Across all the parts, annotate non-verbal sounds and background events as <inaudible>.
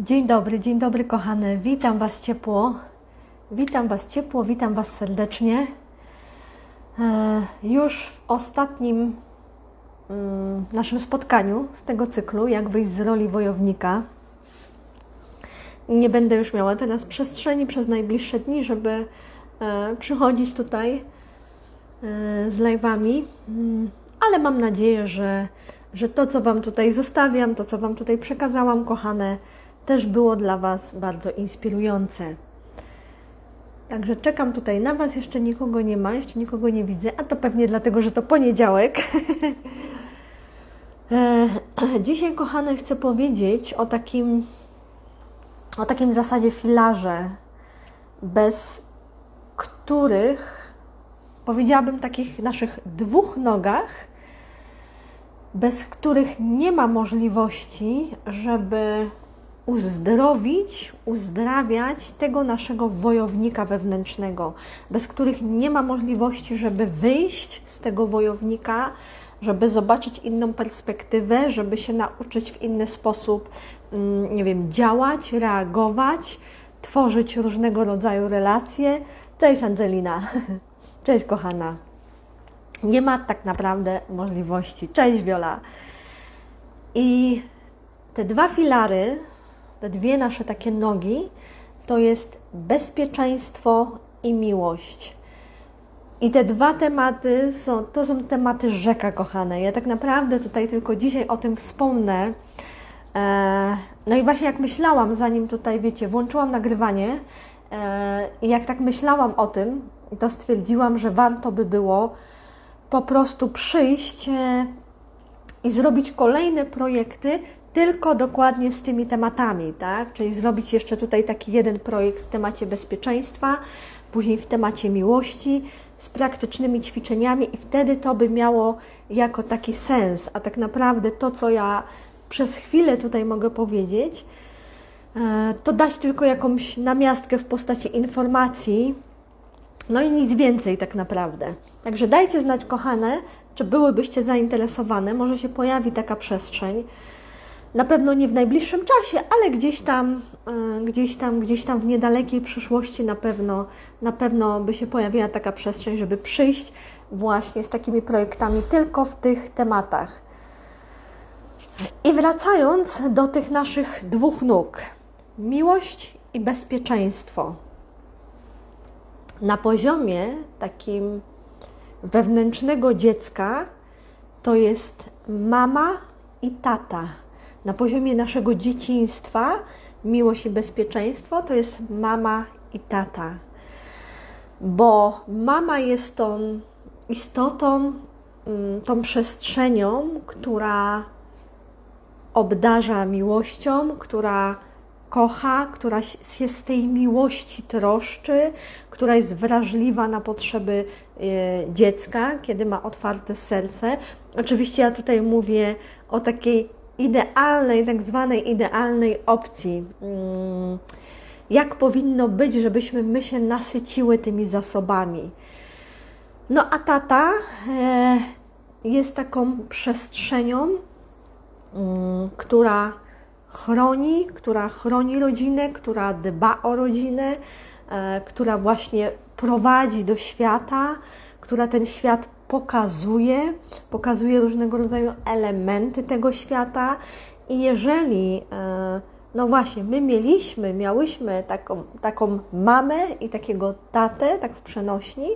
Dzień dobry, dzień dobry kochane. Witam Was ciepło. Witam Was ciepło, witam Was serdecznie. E, już w ostatnim mm, naszym spotkaniu z tego cyklu, jak wyjść z roli wojownika. Nie będę już miała teraz przestrzeni przez najbliższe dni, żeby e, przychodzić tutaj e, z live'ami, Mm, ale mam nadzieję, że, że to, co Wam tutaj zostawiam, to, co Wam tutaj przekazałam, kochane, też było dla Was bardzo inspirujące. Także czekam tutaj na Was, jeszcze nikogo nie ma, jeszcze nikogo nie widzę, a to pewnie dlatego, że to poniedziałek. <laughs> E, <clears throat> Dzisiaj, kochane, chcę powiedzieć o takim, o takim zasadzie filarze, bez których, powiedziałabym, takich naszych dwóch nogach, bez których nie ma możliwości, żeby uzdrowić, uzdrawiać tego naszego wojownika wewnętrznego, bez których nie ma możliwości, żeby wyjść z tego wojownika, żeby zobaczyć inną perspektywę, żeby się nauczyć w inny sposób, mm, nie wiem, działać, reagować, tworzyć różnego rodzaju relacje. Cześć Angelina, <laughs> cześć kochana. Nie ma tak naprawdę możliwości. Cześć Wiola. I te dwa filary, te dwie nasze takie nogi, to jest bezpieczeństwo i miłość. I te dwa tematy są, to są tematy rzeka, kochane. Ja tak naprawdę tutaj tylko dzisiaj o tym wspomnę. E, No i właśnie jak myślałam, zanim tutaj, wiecie, włączyłam nagrywanie e, i jak tak myślałam o tym, to stwierdziłam, że warto by było po prostu przyjść e, i zrobić kolejne projekty tylko dokładnie z tymi tematami, tak? Czyli zrobić jeszcze tutaj taki jeden projekt w temacie bezpieczeństwa, później w temacie miłości, z praktycznymi ćwiczeniami i wtedy to by miało jako taki sens. A tak naprawdę to, co ja przez chwilę tutaj mogę powiedzieć, e, to dać tylko jakąś namiastkę w postaci informacji, no i nic więcej tak naprawdę. Także dajcie znać, kochane, czy byłybyście zainteresowane. Może się pojawi taka przestrzeń. Na pewno nie w najbliższym czasie, ale gdzieś tam, e, gdzieś tam, gdzieś tam w niedalekiej przyszłości na pewno, na pewno by się pojawiła taka przestrzeń, żeby przyjść właśnie z takimi projektami tylko w tych tematach. I wracając do tych naszych dwóch nóg. Miłość i bezpieczeństwo. Na poziomie takim wewnętrznego dziecka to jest mama i tata. Na poziomie naszego dzieciństwa miłość i bezpieczeństwo to jest mama i tata. Bo mama jest tą istotą, mm, tą przestrzenią, która obdarza miłością, która kocha, która się z tej miłości troszczy, która jest wrażliwa na potrzeby e, dziecka, kiedy ma otwarte serce. Oczywiście ja tutaj mówię o takiej idealnej, tak zwanej idealnej opcji. Mm, Jak powinno być, żebyśmy my się nasyciły tymi zasobami. No a tata e, jest taką przestrzenią, mm, która chroni, która chroni rodzinę, która dba o rodzinę, e, która właśnie prowadzi do świata, która ten świat pokazuje, pokazuje różnego rodzaju elementy tego świata. I jeżeli, e, no właśnie, my mieliśmy, miałyśmy taką, taką mamę i takiego tatę, tak w przenośni,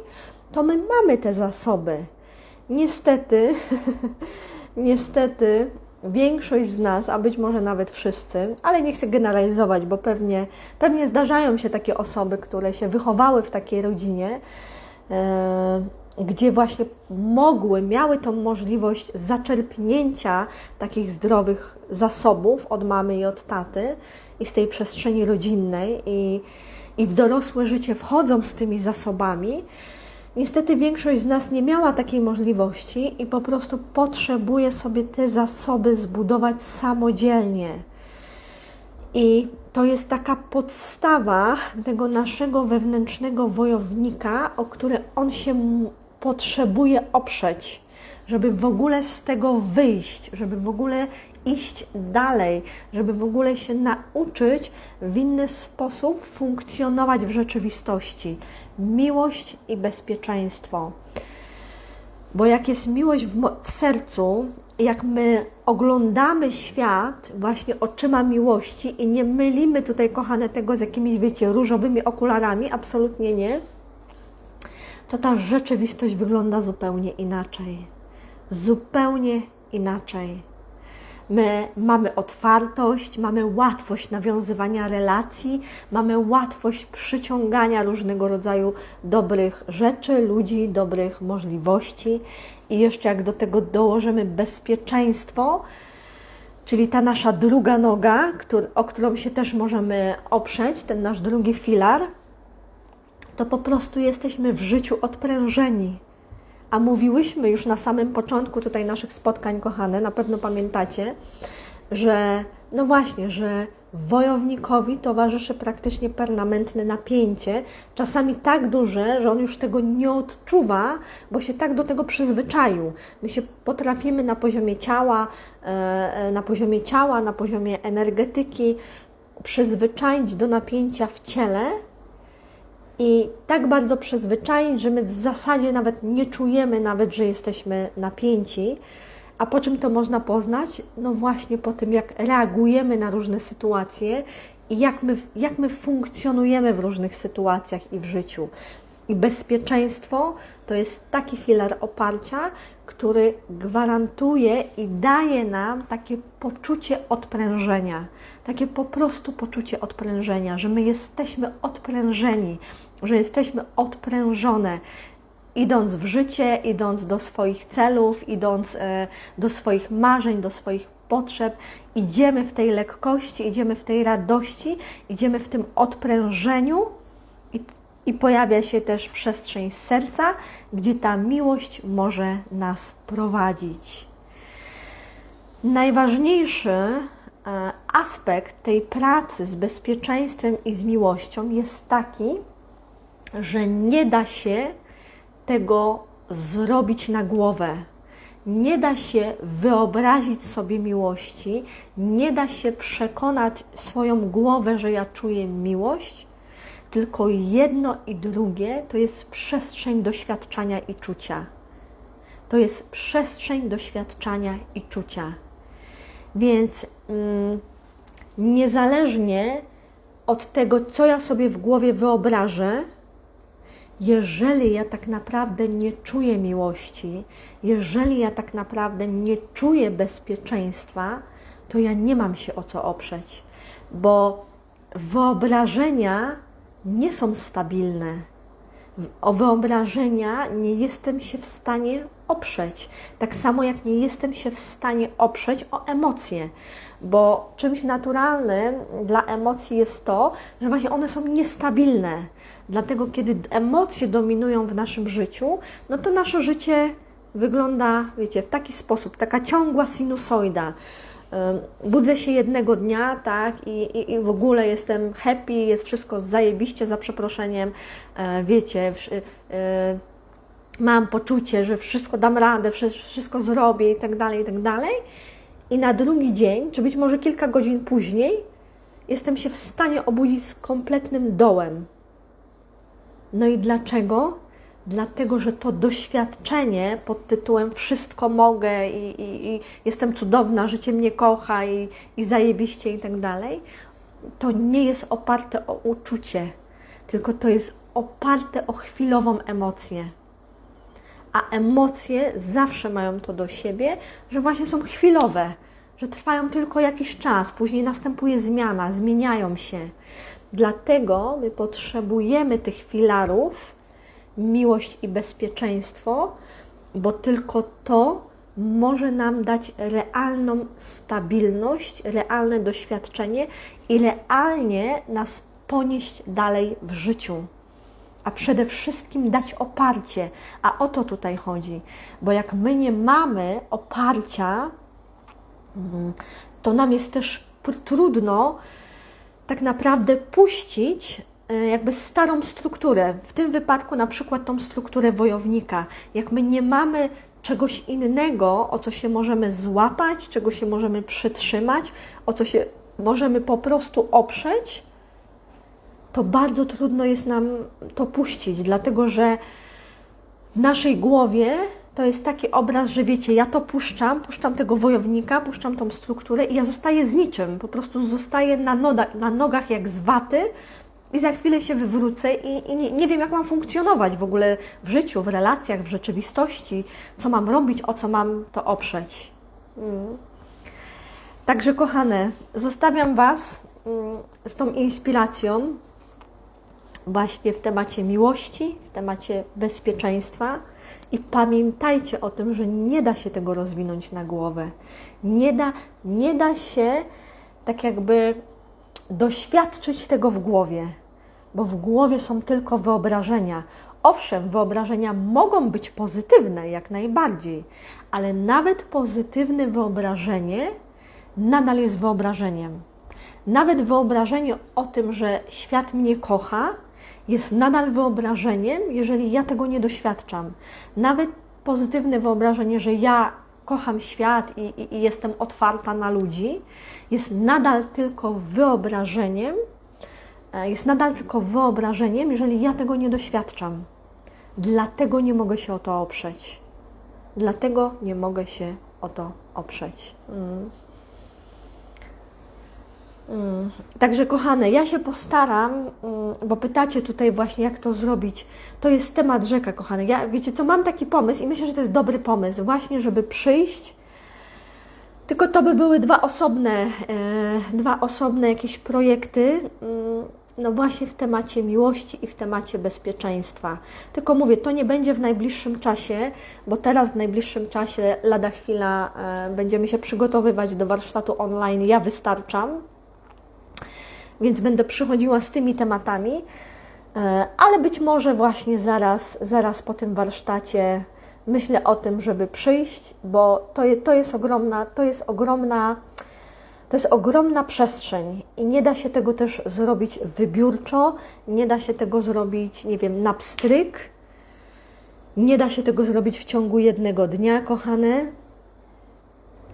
to my mamy te zasoby. Niestety, <laughs> niestety, większość z nas, a być może nawet wszyscy, ale nie chcę generalizować, bo pewnie, pewnie zdarzają się takie osoby, które się wychowały w takiej rodzinie, e, gdzie właśnie mogły, miały tą możliwość zaczerpnięcia takich zdrowych zasobów od mamy i od taty i z tej przestrzeni rodzinnej i, i w dorosłe życie wchodzą z tymi zasobami. Niestety większość z nas nie miała takiej możliwości i po prostu potrzebuje sobie te zasoby zbudować samodzielnie. I to jest taka podstawa tego naszego wewnętrznego wojownika, o które on się potrzebuje oprzeć, żeby w ogóle z tego wyjść, żeby w ogóle iść dalej, żeby w ogóle się nauczyć w inny sposób funkcjonować w rzeczywistości. Miłość i bezpieczeństwo. Bo jak jest miłość w, w sercu, jak my oglądamy świat właśnie oczyma miłości i nie mylimy tutaj, kochane, tego z jakimiś, wiecie, różowymi okularami, absolutnie nie, to ta rzeczywistość wygląda zupełnie inaczej. Zupełnie inaczej. My mamy otwartość, mamy łatwość nawiązywania relacji, mamy łatwość przyciągania różnego rodzaju dobrych rzeczy, ludzi, dobrych możliwości. I jeszcze jak do tego dołożymy bezpieczeństwo, czyli ta nasza druga noga, o którą się też możemy oprzeć, ten nasz drugi filar, to po prostu jesteśmy w życiu odprężeni. A mówiłyśmy już na samym początku tutaj naszych spotkań, kochane, na pewno pamiętacie, że no właśnie, że wojownikowi towarzyszy praktycznie permanentne napięcie, czasami tak duże, że on już tego nie odczuwa, bo się tak do tego przyzwyczaił. My się potrafimy na poziomie ciała, e, na poziomie ciała, na poziomie energetyki przyzwyczaić do napięcia w ciele, i tak bardzo przyzwyczaić, że my w zasadzie nawet nie czujemy nawet, że jesteśmy napięci. A po czym to można poznać? No właśnie po tym, jak reagujemy na różne sytuacje i jak my, jak my funkcjonujemy w różnych sytuacjach i w życiu. I bezpieczeństwo to jest taki filar oparcia, który gwarantuje i daje nam takie poczucie odprężenia, takie po prostu poczucie odprężenia, że my jesteśmy odprężeni, że jesteśmy odprężone, idąc w życie, idąc do swoich celów, idąc e, do swoich marzeń, do swoich potrzeb, idziemy w tej lekkości, idziemy w tej radości, idziemy w tym odprężeniu i, i pojawia się też przestrzeń serca, gdzie ta miłość może nas prowadzić. Najważniejszy e, aspekt tej pracy z bezpieczeństwem i z miłością jest taki, że nie da się tego zrobić na głowę. Nie da się wyobrazić sobie miłości, nie da się przekonać swoją głowę, że ja czuję miłość, tylko jedno i drugie to jest przestrzeń doświadczania i czucia. To jest przestrzeń doświadczania i czucia. Więc mm, niezależnie od tego, co ja sobie w głowie wyobrażę, jeżeli ja tak naprawdę nie czuję miłości, jeżeli ja tak naprawdę nie czuję bezpieczeństwa, to ja nie mam się o co oprzeć, bo wyobrażenia nie są stabilne. O wyobrażenia nie jestem się w stanie oprzeć. Tak samo jak nie jestem się w stanie oprzeć o emocje, bo czymś naturalnym dla emocji jest to, że właśnie one są niestabilne. Dlatego, kiedy emocje dominują w naszym życiu, no to nasze życie wygląda, wiecie, w taki sposób, taka ciągła sinusoida. Budzę się jednego dnia, tak, i, i, i w ogóle jestem happy, jest wszystko zajebiście, za przeproszeniem, e, wiecie, e, mam poczucie, że wszystko dam radę, wszystko zrobię i tak dalej, i tak dalej. I na drugi dzień, czy być może kilka godzin później, jestem się w stanie obudzić z kompletnym dołem. No i dlaczego? Dlatego, że to doświadczenie pod tytułem wszystko mogę i, i, i jestem cudowna, życie mnie kocha i, i zajebiście i tak dalej, to nie jest oparte o uczucie, tylko to jest oparte o chwilową emocję. A emocje zawsze mają to do siebie, że właśnie są chwilowe, że trwają tylko jakiś czas, później następuje zmiana, zmieniają się. Dlatego my potrzebujemy tych filarów, miłość i bezpieczeństwo, bo tylko to może nam dać realną stabilność, realne doświadczenie i realnie nas ponieść dalej w życiu. A przede wszystkim dać oparcie. A o to tutaj chodzi. Bo jak my nie mamy oparcia, mm, to nam jest też trudno tak naprawdę puścić e, jakby starą strukturę, w tym wypadku na przykład tą strukturę wojownika. Jak my nie mamy czegoś innego, o co się możemy złapać, czego się możemy przytrzymać, o co się możemy po prostu oprzeć, to bardzo trudno jest nam to puścić, dlatego że w naszej głowie to jest taki obraz, że wiecie, ja to puszczam, puszczam tego wojownika, puszczam tą strukturę i ja zostaję z niczym, po prostu zostaję na, noda, na nogach jak z waty i za chwilę się wywrócę i, i nie, nie wiem, jak mam funkcjonować w ogóle w życiu, w relacjach, w rzeczywistości, co mam robić, o co mam to oprzeć. Mm. Także, kochane, zostawiam Was mm, z tą inspiracją właśnie w temacie miłości, w temacie bezpieczeństwa. I pamiętajcie o tym, że nie da się tego rozwinąć na głowę. Nie da, nie da się tak jakby doświadczyć tego w głowie, bo w głowie są tylko wyobrażenia. Owszem, wyobrażenia mogą być pozytywne jak najbardziej, ale nawet pozytywne wyobrażenie nadal jest wyobrażeniem. Nawet wyobrażenie o tym, że świat mnie kocha, jest nadal wyobrażeniem, jeżeli ja tego nie doświadczam. Nawet pozytywne wyobrażenie, że ja kocham świat i, i, i jestem otwarta na ludzi, jest nadal tylko wyobrażeniem, e, jest nadal tylko wyobrażeniem, jeżeli ja tego nie doświadczam. Dlatego nie mogę się o to oprzeć. Dlatego nie mogę się o to oprzeć. Mm. Mm. Także kochane, ja się postaram, mm, bo pytacie tutaj właśnie, jak to zrobić. To jest temat rzeka, kochane. Ja, wiecie co, mam taki pomysł i myślę, że to jest dobry pomysł, właśnie, żeby przyjść. Tylko to by były dwa osobne, e, dwa osobne jakieś projekty, mm, no właśnie w temacie miłości i w temacie bezpieczeństwa. Tylko mówię, to nie będzie w najbliższym czasie, bo teraz w najbliższym czasie, lada chwila, e, będziemy się przygotowywać do warsztatu online. Ja wystarczam więc będę przychodziła z tymi tematami, e, ale być może właśnie zaraz, zaraz po tym warsztacie myślę o tym, żeby przyjść, bo to, to jest ogromna, to jest ogromna, to jest ogromna przestrzeń i nie da się tego też zrobić wybiórczo, nie da się tego zrobić, nie wiem, na pstryk, nie da się tego zrobić w ciągu jednego dnia, kochane.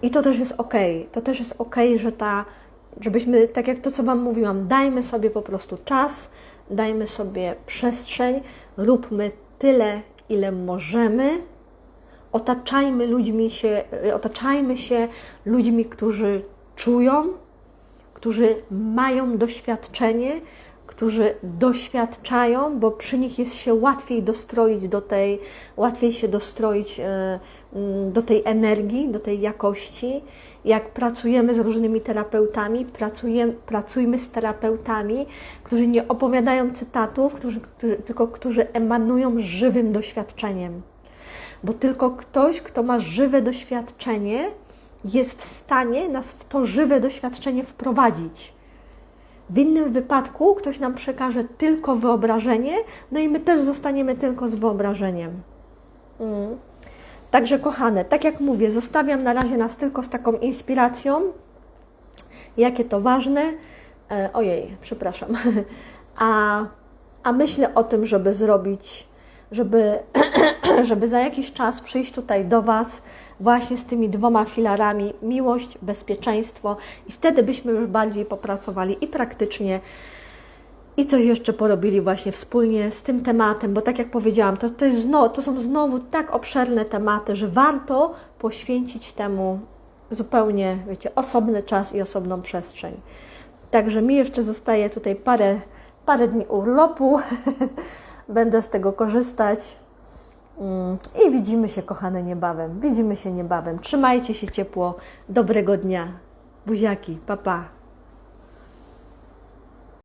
I to też jest ok. To też jest ok, że ta żebyśmy, tak jak to, co Wam mówiłam, dajmy sobie po prostu czas, dajmy sobie przestrzeń, róbmy tyle, ile możemy, otaczajmy ludźmi się, otaczajmy się ludźmi, którzy czują, którzy mają doświadczenie, którzy doświadczają, bo przy nich jest się łatwiej dostroić do tej, łatwiej się dostroić e, do tej energii, do tej jakości. Jak pracujemy z różnymi terapeutami, pracujemy, pracujmy z terapeutami, którzy nie opowiadają cytatów, którzy, którzy, tylko którzy emanują żywym doświadczeniem. Bo tylko ktoś, kto ma żywe doświadczenie, jest w stanie nas w to żywe doświadczenie wprowadzić. W innym wypadku ktoś nam przekaże tylko wyobrażenie, no i my też zostaniemy tylko z wyobrażeniem. Mm. Także, kochane, tak jak mówię, zostawiam na razie nas tylko z taką inspiracją, jakie to ważne. E, ojej, przepraszam. <laughs> A, a myślę o tym, żeby zrobić, żeby, <clears throat> żeby za jakiś czas przyjść tutaj do Was właśnie z tymi dwoma filarami miłość, bezpieczeństwo i wtedy byśmy już bardziej popracowali i praktycznie i coś jeszcze porobili właśnie wspólnie z tym tematem, bo tak jak powiedziałam, to, to, znowu, to są znowu tak obszerne tematy, że warto poświęcić temu zupełnie, wiecie, osobny czas i osobną przestrzeń. Także mi jeszcze zostaje tutaj parę, parę dni urlopu. <laughs> Będę z tego korzystać. Mm, I widzimy się, kochane, niebawem. Widzimy się niebawem. Trzymajcie się ciepło. Dobrego dnia. Buziaki. Pa, pa.